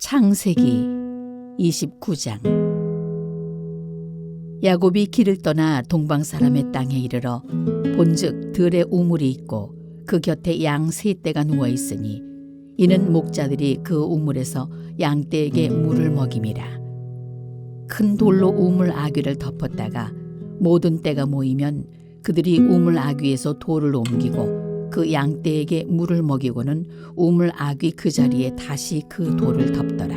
창세기 29장. 야곱이 길을 떠나 동방 사람의 땅에 이르러 본즉 들에 우물이 있고 그 곁에 양 세 떼가 누워 있으니 이는 목자들이 그 우물에서 양 떼에게 물을 먹임이라. 큰 돌로 우물 아귀를 덮었다가 모든 떼가 모이면 그들이 우물 아귀에서 돌을 옮기고 그 양떼에게 물을 먹이고는 우물 아귀 그 자리에 다시 그 돌을 덮더라.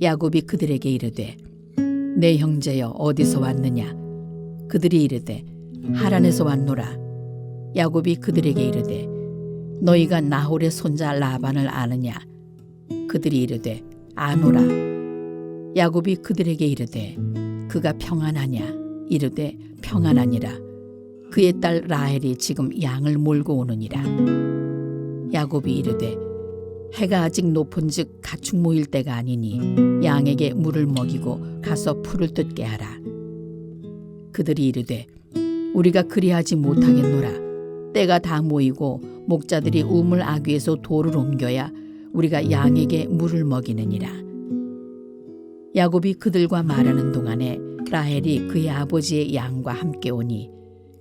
야곱이 그들에게 이르되 내 형제여 어디서 왔느냐? 그들이 이르되 하란에서 왔노라. 야곱이 그들에게 이르되 너희가 나홀의 손자 라반을 아느냐? 그들이 이르되 아노라. 야곱이 그들에게 이르되 그가 평안하냐? 이르되 평안하니라 그의 딸 라헬이 지금 양을 몰고 오느니라. 야곱이 이르되 해가 아직 높은즉 가축 모일 때가 아니니 양에게 물을 먹이고 가서 풀을 뜯게 하라. 그들이 이르되 우리가 그리하지 못하겠노라. 때가 다 모이고 목자들이 우물 아귀에서 돌을 옮겨야 우리가 양에게 물을 먹이느니라. 야곱이 그들과 말하는 동안에 라헬이 그의 아버지의 양과 함께 오니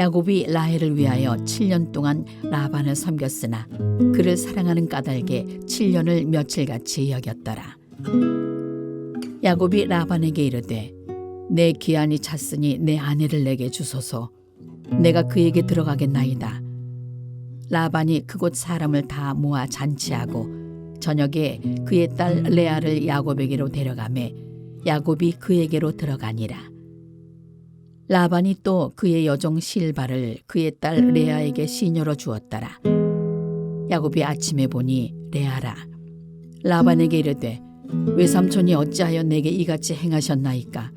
야곱이 라헬을 위하여 7년 동안 라반을 섬겼으나 그를 사랑하는 까닭에 7년을 며칠같이 여겼더라. 야곱이 라반에게 이르되 내 기한이 찼으니 내 아내를 내게 주소서 내가 그에게 들어가겠나이다. 라반이 그곳 사람을 다 모아 잔치하고 저녁에 그의 딸 레아를 야곱에게로 데려가매 야곱이 그에게로 들어가니라. 라반이 또 그의 여종 실바를 그의 딸 레아에게 시녀로 주었더라. 야곱이 아침에 보니 레아라. 라반에게 이르되 외삼촌이 어찌하여 내게 이같이 행하셨나이까?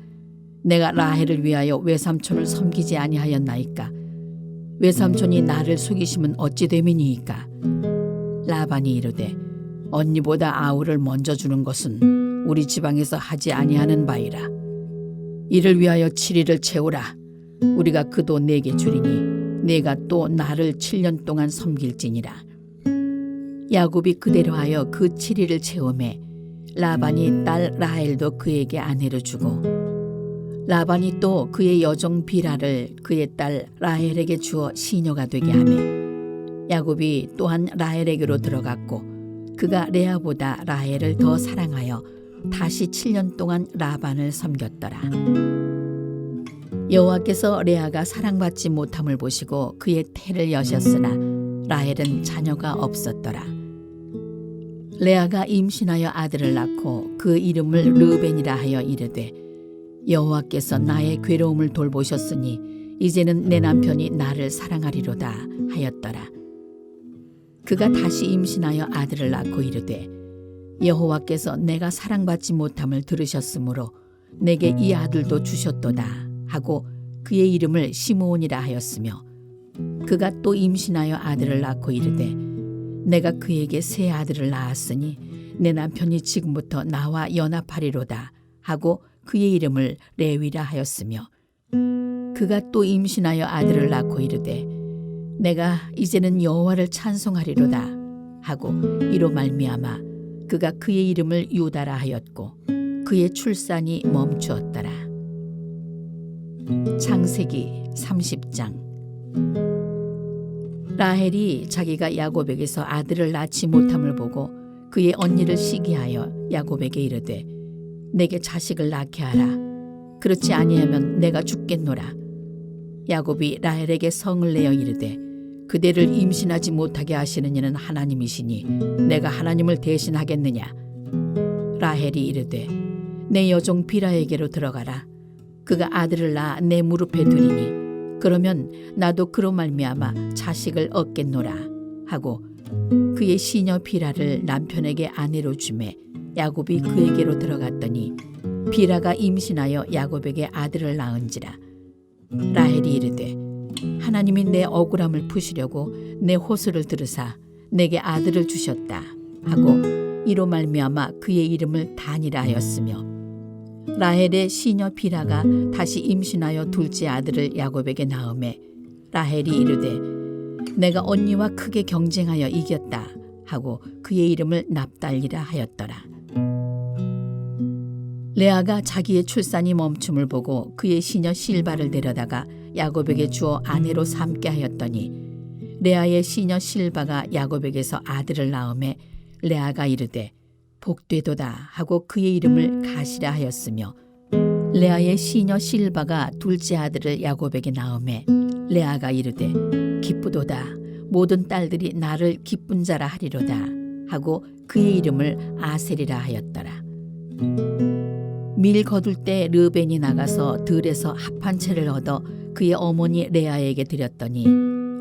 내가 라헬을 위하여 외삼촌을 섬기지 아니하였나이까? 외삼촌이 나를 속이시면 어찌 됨이니이까? 라반이 이르되 언니보다 아우를 먼저 주는 것은 우리 지방에서 하지 아니하는 바이라. 이를 위하여 7일을 채우라. 우리가 그도 내게 주리니 내가 또 나를 7년 동안 섬길지니라. 야곱이 그대로 하여 그 7일을 채우매 라반이 딸 라헬도 그에게 아내로 주고 라반이 또 그의 여종 비라를 그의 딸 라헬에게 주어 시녀가 되게 하매 야곱이 또한 라헬에게로 들어갔고 그가 레아보다 라헬을 더 사랑하여 다시 7년 동안 라반을 섬겼더라. 여호와께서 레아가 사랑받지 못함을 보시고 그의 태를 여셨으나 라헬은 자녀가 없었더라. 레아가 임신하여 아들을 낳고 그 이름을 르벤이라 하여 이르되 여호와께서 나의 괴로움을 돌보셨으니 이제는 내 남편이 나를 사랑하리로다 하였더라. 그가 다시 임신하여 아들을 낳고 이르되 여호와께서 내가 사랑받지 못함을 들으셨으므로 내게 이 아들도 주셨도다 하고 그의 이름을 시므온이라 하였으며 그가 또 임신하여 아들을 낳고 이르되 내가 그에게 새 아들을 낳았으니 내 남편이 지금부터 나와 연합하리로다 하고 그의 이름을 레위라 하였으며 그가 또 임신하여 아들을 낳고 이르되 내가 이제는 여호와를 찬송하리로다 하고 이로 말미암아 그가 그의 이름을 유다라 하였고 그의 출산이 멈추었더라. 창세기 30장. 라헬이 자기가 야곱에게서 아들을 낳지 못함을 보고 그의 언니를 시기하여 야곱에게 이르되 내게 자식을 낳게 하라. 그렇지 아니하면 내가 죽겠노라. 야곱이 라헬에게 성을 내어 이르되 그대를 임신하지 못하게 하시는 이는 하나님이시니 내가 하나님을 대신하겠느냐? 라헬이 이르되 내 여종 비라에게로 들어가라. 그가 아들을 낳아 내 무릎에 두리니 그러면 나도 그로 말미암아 자식을 얻겠노라 하고 그의 시녀 비라를 남편에게 아내로 주매 야곱이 그에게로 들어갔더니 비라가 임신하여 야곱에게 아들을 낳은지라. 라헬이 이르되 하나님이 내 억울함을 푸시려고 내 호소를 들으사 내게 아들을 주셨다 하고 이로 말미암아 그의 이름을 단이라 하였으며 라헬의 시녀 비라가 다시 임신하여 둘째 아들을 야곱에게 낳음에 라헬이 이르되 내가 언니와 크게 경쟁하여 이겼다 하고 그의 이름을 납달리라 하였더라. 레아가 자기의 출산이 멈춤을 보고 그의 시녀 실바를 데려다가 야곱에게 주어 아내로 삼게 하였더니 레아의 시녀 실바가 야곱에게서 아들을 낳음에 레아가 이르되 복되도다 하고 그의 이름을 가시라 하였으며 레아의 시녀 실바가 둘째 아들을 야곱에게 낳음에 레아가 이르되 기쁘도다. 모든 딸들이 나를 기쁜 자라 하리로다 하고 그의 이름을 아셀이라 하였더라 밀 거둘 때 르벤이 나가서 들에서 합한 채를 얻어 그의 어머니 레아에게 드렸더니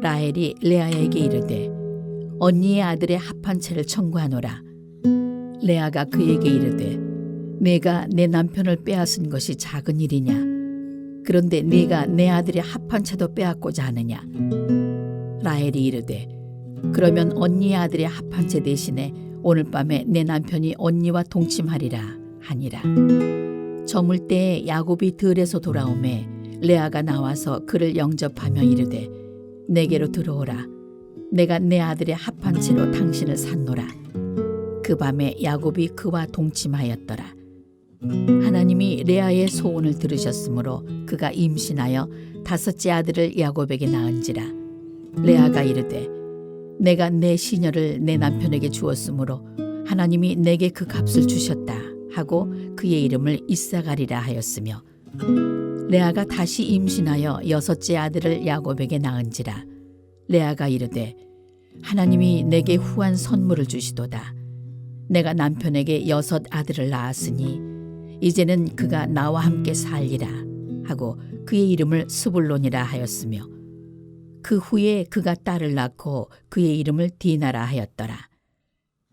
라헬이 레아에게 이르되 언니의 아들의 합한 채를 청구하노라. 레아가 그에게 이르되 내가 내 남편을 빼앗은 것이 작은 일이냐? 그런데 네가 내 아들의 합한 채도 빼앗고자 하느냐? 라헬이 이르되 그러면 언니의 아들의 합한 채 대신에 오늘 밤에 내 남편이 언니와 동침하리라 하니라 저물 때에 야곱이 들에서 돌아오매 레아가 나와서 그를 영접하며 이르되 내게로 들어오라. 내가 내 아들의 합한 채로 당신을 산노라. 그 밤에 야곱이 그와 동침하였더라. 하나님이 레아의 소원을 들으셨으므로 그가 임신하여 다섯째 아들을 야곱에게 낳은지라. 레아가 이르되 내가 내 시녀를 내 남편에게 주었으므로 하나님이 내게 그 값을 주셨다 하고 그의 이름을 이사가리라 하였으며 레아가 다시 임신하여 여섯째 아들을 야곱에게 낳은지라. 레아가 이르되 하나님이 내게 후한 선물을 주시도다. 내가 남편에게 여섯 아들을 낳았으니 이제는 그가 나와 함께 살리라 하고 그의 이름을 스불론이라 하였으며 그 후에 그가 딸을 낳고 그의 이름을 디나라 하였더라.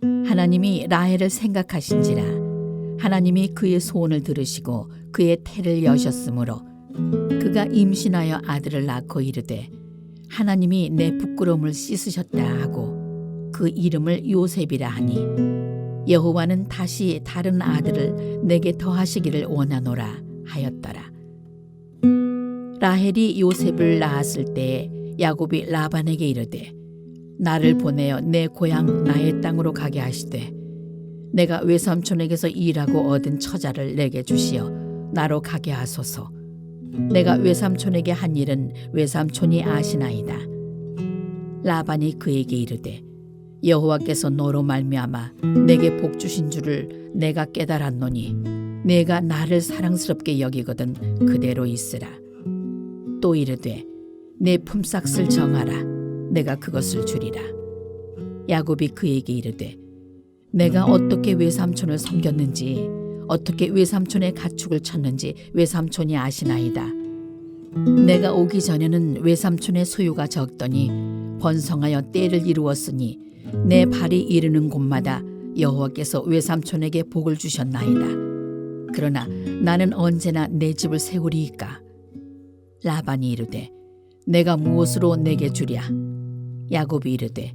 하나님이 라헬을 생각하신지라 하나님이 그의 소원을 들으시고 그의 태를 여셨으므로 그가 임신하여 아들을 낳고 이르되 하나님이 내 부끄러움을 씻으셨다 하고 그 이름을 요셉이라 하니 여호와는 다시 다른 아들을 내게 더하시기를 원하노라 하였더라. 라헬이 요셉을 낳았을 때에 야곱이 라반에게 이르되 나를 보내어 내 고향 나의 땅으로 가게 하시되 내가 외삼촌에게서 일하고 얻은 처자를 내게 주시어 나로 가게 하소서. 내가 외삼촌에게 한 일은 외삼촌이 아시나이다. 라반이 그에게 이르되 여호와께서 너로 말미암아 내게 복 주신 줄을 내가 깨달았노니 내가 나를 사랑스럽게 여기거든 그대로 있으라. 또 이르되 내 품삯을 정하라. 내가 그것을 주리라. 야곱이 그에게 이르되 내가 어떻게 외삼촌을 섬겼는지 어떻게 외삼촌의 가축을 쳤는지 외삼촌이 아시나이다. 내가 오기 전에는 외삼촌의 소유가 적더니 번성하여 때를 이루었으니 내 발이 이르는 곳마다 여호와께서 외삼촌에게 복을 주셨나이다. 그러나 나는 언제나 내 집을 세우리이까. 라반이 이르되 내가 무엇으로 내게 주랴? 야곱이 이르되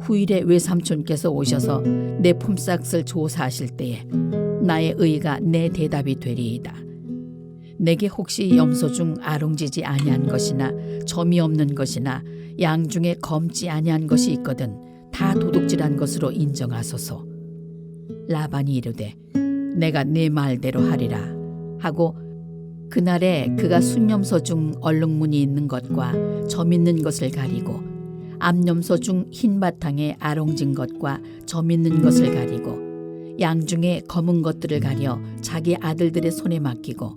후일에 외삼촌께서 오셔서 내 품삯을 조사하실 때에 나의 의가 내 대답이 되리이다. 내게 혹시 염소 중 아롱지지 아니한 것이나 점이 없는 것이나 양 중에 검지 아니한 것이 있거든 다 도둑질한 것으로 인정하소서. 라반이 이르되 내가 네 말대로 하리라 하고 그날에 그가 순염소 중 얼룩무늬 있는 것과 점 있는 것을 가리고 암염소 중 흰 바탕에 아롱진 것과 점 있는 것을 가리고 양 중에 검은 것들을 가려 자기 아들들의 손에 맡기고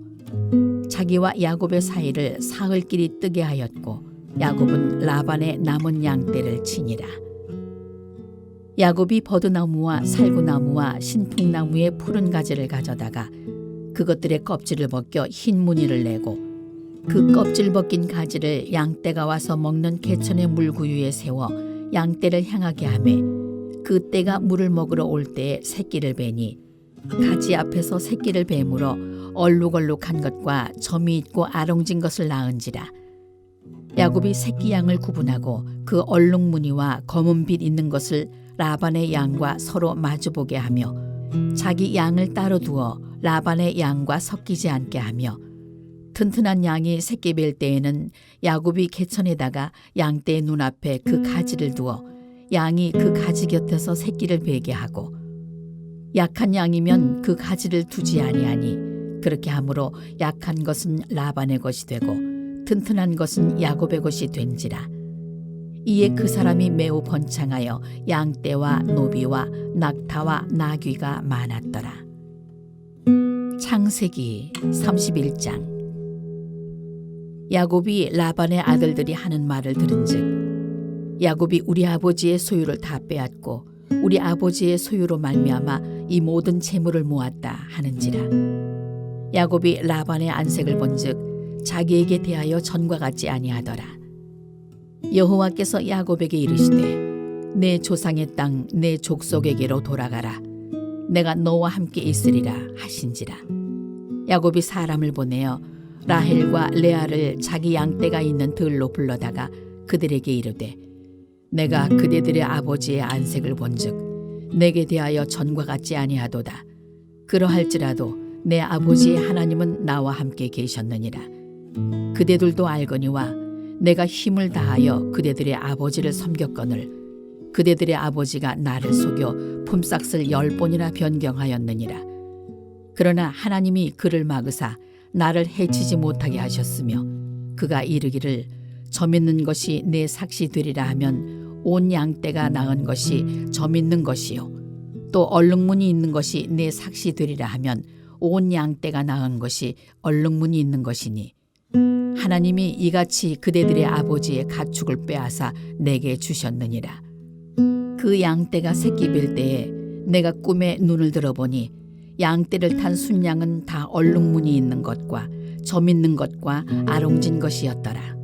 자기와 야곱의 사이를 사흘길이 뜨게 하였고 야곱은 라반의 남은 양떼를 치니라. 야곱이 버드나무와 살구나무와 신풍나무의 푸른 가지를 가져다가 그것들의 껍질을 벗겨 흰 무늬를 내고 그 껍질 벗긴 가지를 양떼가 와서 먹는 개천의 물구유에 세워 양떼를 향하게 하매 그 떼가 물을 먹으러 올 때에 새끼를 베니 가지 앞에서 새끼를 베물어 얼룩얼룩한 것과 점이 있고 아롱진 것을 낳은지라. 야곱이 새끼 양을 구분하고 그 얼룩 무늬와 검은 빛 있는 것을 라반의 양과 서로 마주보게 하며 자기 양을 따로 두어 라반의 양과 섞이지 않게 하며 튼튼한 양이 새끼 뵐 때에는 야곱이 개천에다가 양떼의 눈앞에 그 가지를 두어 양이 그 가지 곁에서 새끼를 베게 하고 약한 양이면 그 가지를 두지 아니하니 그렇게 함으로 약한 것은 라반의 것이 되고 튼튼한 것은 야곱의 것이 된지라. 이에 그 사람이 매우 번창하여 양떼와 노비와 낙타와 나귀가 많았더라. 창세기 31장 야곱이 라반의 아들들이 하는 말을 들은즉 야곱이 우리 아버지의 소유를 다 빼앗고 우리 아버지의 소유로 말미암아 이 모든 재물을 모았다 하는지라. 야곱이 라반의 안색을 본즉 자기에게 대하여 전과 같지 아니하더라. 여호와께서 야곱에게 이르시되 내 조상의 땅 내 족속에게로 돌아가라. 내가 너와 함께 있으리라 하신지라. 야곱이 사람을 보내어 라헬과 레아를 자기 양떼가 있는 들로 불러다가 그들에게 이르되 내가 그대들의 아버지의 안색을 본즉 내게 대하여 전과 같지 아니하도다. 그러할지라도 내 아버지의 하나님은 나와 함께 계셨느니라. 그대들도 알거니와 내가 힘을 다하여 그대들의 아버지를 섬겼거늘 그대들의 아버지가 나를 속여 품삯을 열 번이나 변경하였느니라. 그러나 하나님이 그를 막으사 나를 해치지 못하게 하셨으며 그가 이르기를 점 있는 것이 내 삭시 되리라 하면 온 양떼가 낳은 것이 점 있는 것이요. 또 얼룩무늬 있는 것이 내 삭시 되리라 하면 온 양떼가 낳은 것이 얼룩무늬 있는 것이니 하나님이 이같이 그대들의 아버지의 가축을 빼앗아 내게 주셨느니라. 그 양떼가 새끼 뵐 때에 내가 꿈에 눈을 들어보니 양떼를 탄 순양은 다 얼룩무늬 있는 것과 점 있는 것과 아롱진 것이었더라.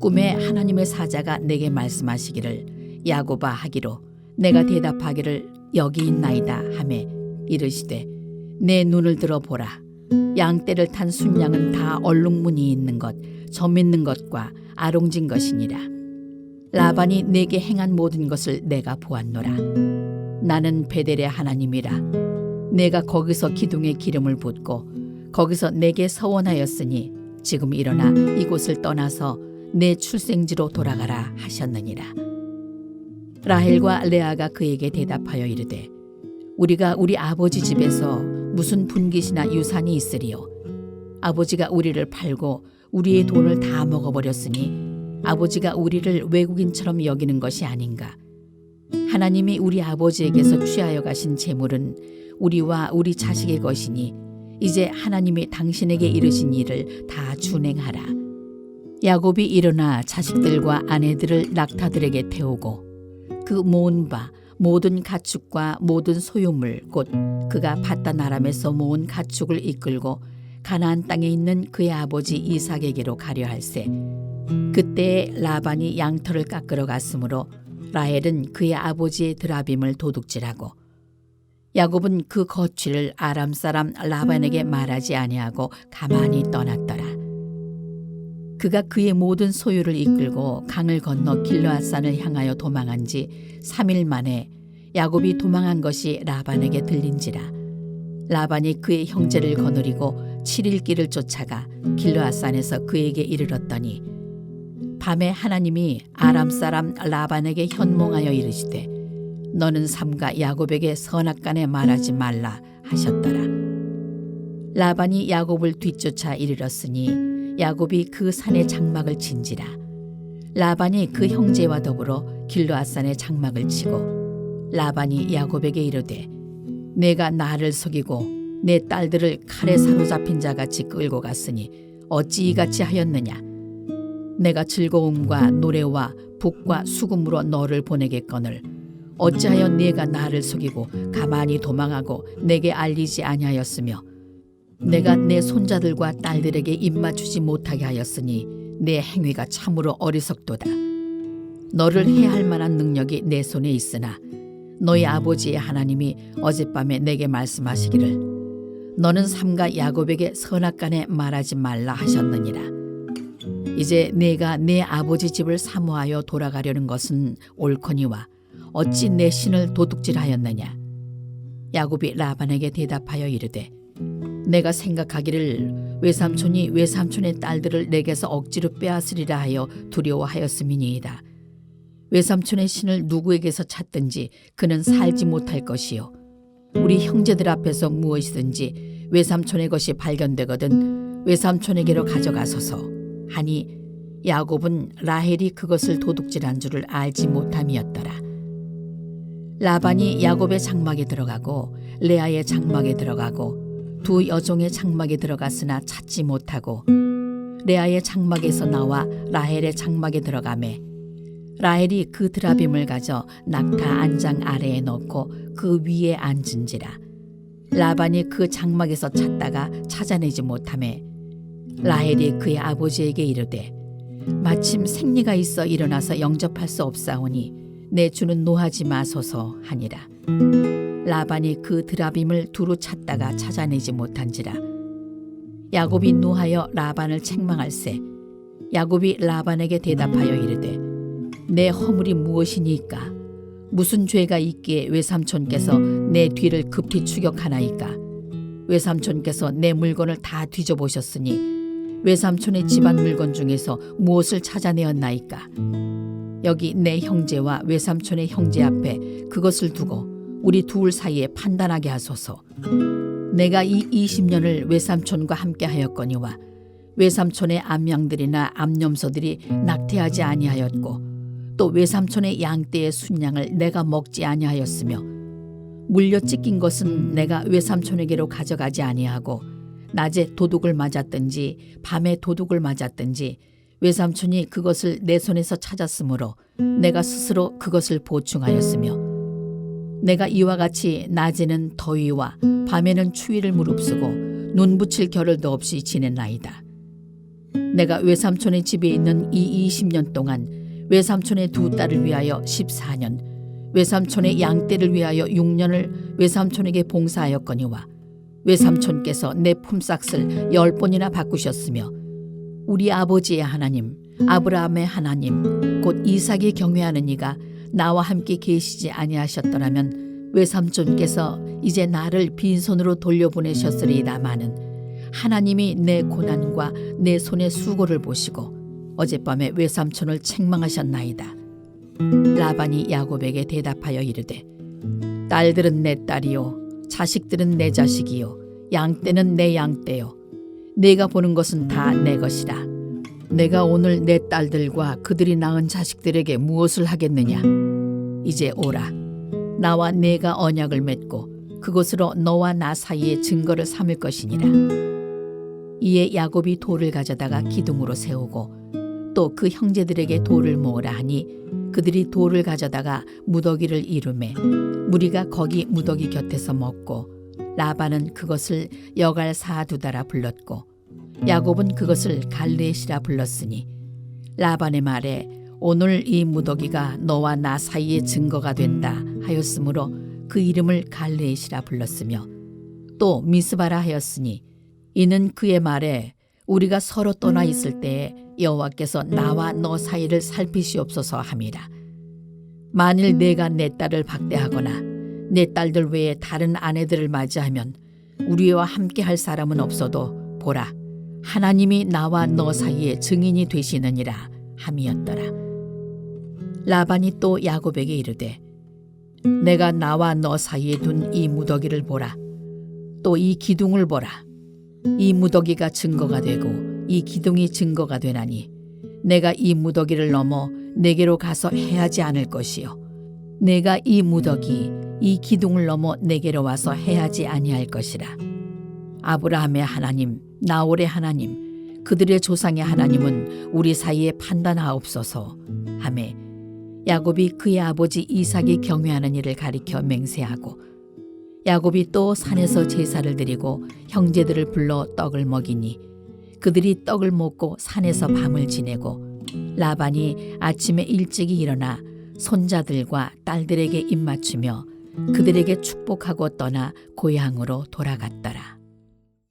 꿈에 하나님의 사자가 내게 말씀하시기를 야고바 하기로 내가 대답하기를 여기 있나이다 하매 이르시되 내 눈을 들어 보라 양떼를 탄 순양은 다 얼룩무늬 있는 것, 점 있는 것과 아롱진 것이니라. 라반이 내게 행한 모든 것을 내가 보았노라. 나는 베델의 하나님이라. 내가 거기서 기둥에 기름을 붓고 거기서 내게 서원하였으니 지금 일어나 이곳을 떠나서 내 출생지로 돌아가라 하셨느니라. 라헬과 레아가 그에게 대답하여 이르되 우리가 우리 아버지 집에서 무슨 분깃이나 유산이 있으리요. 아버지가 우리를 팔고 우리의 돈을 다 먹어버렸으니 아버지가 우리를 외국인처럼 여기는 것이 아닌가. 하나님이 우리 아버지에게서 취하여 가신 재물은 우리와 우리 자식의 것이니 이제 하나님이 당신에게 이르신 일을 다 준행하라. 야곱이 일어나 자식들과 아내들을 낙타들에게 태우고 그 모은 바 모든 가축과 모든 소유물 곧 그가 바다 나람에서 모은 가축을 이끌고 가나안 땅에 있는 그의 아버지 이삭에게로 가려 할세 그때 라반이 양털을 깎으러 갔으므로 라헬은 그의 아버지의 드라빔을 도둑질하고 야곱은 그 거취를 아람 사람 라반에게 말하지 아니하고 가만히 떠났더라. 그가 그의 모든 소유를 이끌고 강을 건너 길르앗산을 향하여 도망한 지 3일 만에 야곱이 도망한 것이 라반에게 들린지라. 라반이 그의 형제를 거느리고 7일 길을 쫓아가 길르앗산에서 그에게 이르렀더니 밤에 하나님이 아람 사람 라반에게 현몽하여 이르시되 너는 삼가 야곱에게 선악간에 말하지 말라 하셨더라. 라반이 야곱을 뒤쫓아 이르렀으니 야곱이 그 산에 장막을 친지라. 라반이 그 형제와 더불어 길르앗산에 장막을 치고 라반이 야곱에게 이르되 내가 나를 속이고 내 딸들을 칼에 사로잡힌 자같이 끌고 갔으니 어찌 이같이 하였느냐 내가 즐거움과 노래와 북과 수금으로 너를 보내겠거늘 어찌하여 네가 나를 속이고 가만히 도망하고 내게 알리지 아니하였으며 내가 내 손자들과 딸들에게 입맞추지 못하게 하였으니 내 행위가 참으로 어리석도다. 너를 해할 만한 능력이 내 손에 있으나 너희 아버지의 하나님이 어젯밤에 내게 말씀하시기를 너는 삼가 야곱에게 선악간에 말하지 말라 하셨느니라. 이제 내가 내 아버지 집을 사모하여 돌아가려는 것은 옳거니와 어찌 내 신을 도둑질하였느냐? 야곱이 라반에게 대답하여 이르되 내가 생각하기를 외삼촌이 외삼촌의 딸들을 내게서 억지로 빼앗으리라 하여 두려워하였음이니이다. 외삼촌의 신을 누구에게서 찾든지 그는 살지 못할 것이요. 우리 형제들 앞에서 무엇이든지 외삼촌의 것이 발견되거든 외삼촌에게로 가져가소서. 하니 야곱은 라헬이 그것을 도둑질한 줄을 알지 못함이었더라. 라반이 야곱의 장막에 들어가고 레아의 장막에 들어가고 두 여종의 장막에 들어갔으나 찾지 못하고 레아의 장막에서 나와 라헬의 장막에 들어가매 라헬이 그 드라빔을 가져 낙타 안장 아래에 넣고 그 위에 앉은지라 라반이 그 장막에서 찾다가 찾아내지 못하매 라헬이 그의 아버지에게 이르되 마침 생리가 있어 일어나서 영접할 수 없사오니 내 주는 노하지 마소서 하니라. 라반이 그 드라빔을 두루 찾다가 찾아내지 못한지라. 야곱이 노하여 라반을 책망할세. 야곱이 라반에게 대답하여 이르되 내 허물이 무엇이니까? 무슨 죄가 있기에 외삼촌께서 내 뒤를 급히 추격하나이까? 외삼촌께서 내 물건을 다 뒤져보셨으니 외삼촌의 집안 물건 중에서 무엇을 찾아내었나이까 여기 내 형제와 외삼촌의 형제 앞에 그것을 두고 우리 둘 사이에 판단하게 하소서. 내가 이 20년을 외삼촌과 함께 하였거니와 외삼촌의 암양들이나 암염소들이 낙태하지 아니하였고 또 외삼촌의 양떼의 순양을 내가 먹지 아니하였으며 물려 찢긴 것은 내가 외삼촌에게로 가져가지 아니하고 낮에 도둑을 맞았든지 밤에 도둑을 맞았든지 외삼촌이 그것을 내 손에서 찾았으므로 내가 스스로 그것을 보충하였으며 내가 이와 같이 낮에는 더위와 밤에는 추위를 무릅쓰고 눈 붙일 겨를도 없이 지낸 나이다. 내가 외삼촌의 집에 있는 이 20년 동안 외삼촌의 두 딸을 위하여 14년, 외삼촌의 양떼를 위하여 6년을 외삼촌에게 봉사하였거니와 외삼촌께서 내 품삯을 열 번이나 바꾸셨으며 우리 아버지의 하나님, 아브라함의 하나님, 곧 이삭이 경외하는 이가 나와 함께 계시지 아니하셨더라면 외삼촌께서 이제 나를 빈손으로 돌려보내셨으리다마는 하나님이 내 고난과 내 손의 수고를 보시고 어젯밤에 외삼촌을 책망하셨나이다. 라반이 야곱에게 대답하여 이르되 딸들은 내 딸이요 자식들은 내 자식이요 양떼는 내 양떼요 내가 보는 것은 다 내 것이라 내가 오늘 내 딸들과 그들이 낳은 자식들에게 무엇을 하겠느냐? 이제 오라. 나와 내가 언약을 맺고 그곳으로 너와 나 사이에 증거를 삼을 것이니라. 이에 야곱이 돌을 가져다가 기둥으로 세우고 또 그 형제들에게 돌을 모으라 하니 그들이 돌을 가져다가 무더기를 이루매 무리가 거기 무더기 곁에서 먹고 라반은 그것을 여갈 사두다라 불렀고 야곱은 그것을 갈렛이라 불렀으니 라반의 말에 오늘 이 무더기가 너와 나 사이의 증거가 된다 하였으므로 그 이름을 갈렛이라 불렀으며 또 미스바라 하였으니 이는 그의 말에 우리가 서로 떠나 있을 때에 여호와께서 나와 너 사이를 살피시옵소서 함이라. 만일 내가 내 딸을 박대하거나 내 딸들 외에 다른 아내들을 맞이하면 우리와 함께 할 사람은 없어도 보라 하나님이 나와 너 사이에 증인이 되시느니라 함이었더라. 라반이 또 야곱에게 이르되 내가 나와 너 사이에 둔 이 무더기를 보라. 또 이 기둥을 보라. 이 무더기가 증거가 되고 이 기둥이 증거가 되나니 내가 이 무더기를 넘어 내게로 가서 해하지 않을 것이요. 내가 이 무더기 이 기둥을 넘어 내게로 와서 해하지 아니할 것이라. 아브라함의 하나님 나홀의 하나님 그들의 조상의 하나님은 우리 사이에 판단하옵소서 하매 야곱이 그의 아버지 이삭이 경외하는 일을 가리켜 맹세하고 야곱이 또 산에서 제사를 드리고 형제들을 불러 떡을 먹이니 그들이 떡을 먹고 산에서 밤을 지내고 라반이 아침에 일찍이 일어나 손자들과 딸들에게 입맞추며 그들에게 축복하고 떠나 고향으로 돌아갔더라.